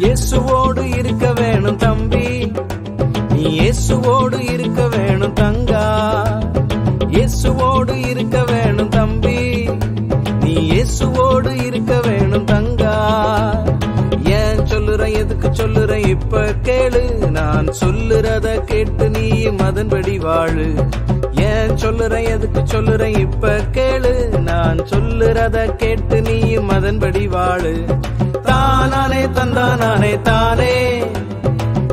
இயேசுவோடு இருக்க வேணும் தம்பி. நீ இயேசுவோடு இருக்க வேணும் தங்கா. இயேசுவோடு இருக்க வேணும் தம்பி. நீ இயேசுவோடு இருக்க வேணும் தங்கா. இப்ப கேளு நான் சொல்லுறத கேட்டு நீ அதன்படி வாழு. ஏன் சொல்லுறேன் எதுக்கு சொல்லுறேன் இப்ப கேளு. நான் சொல்லுறத கேட்டு நீ அதன்படி வாழு. தானானே தந்தானானே தானே.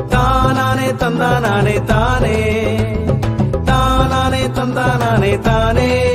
தானானே தந்தானானே தானே. தானானே தந்தானானே தானே.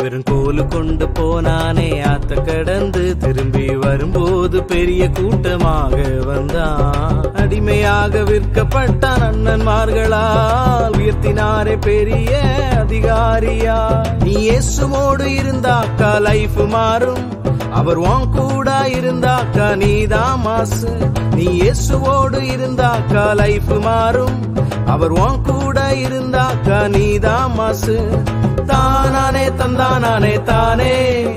வெறும் கோலு கொண்டு போனானே. ஆத்த கடந்து திரும்பி வரும்போது பெரிய கூட்டமாக வந்தான். அடிமையாக விற்கப்பட்டான் அண்ணன்மார்களால். உயர்த்தினாரே பெரிய அதிகாரியா நீ இயேசுமோடு இருந்தாக்கா லைஃப் மாறும். அவர் உன் கூட இருந்தாக்கா நீதான் மாசு. நீ இயேசுவோடு இருந்தாக்கா லைஃப் மாறும். அவர் உன் கூட இருந்தாக்கா நீதான் மாசு. தானானே தந்தானானே தானே.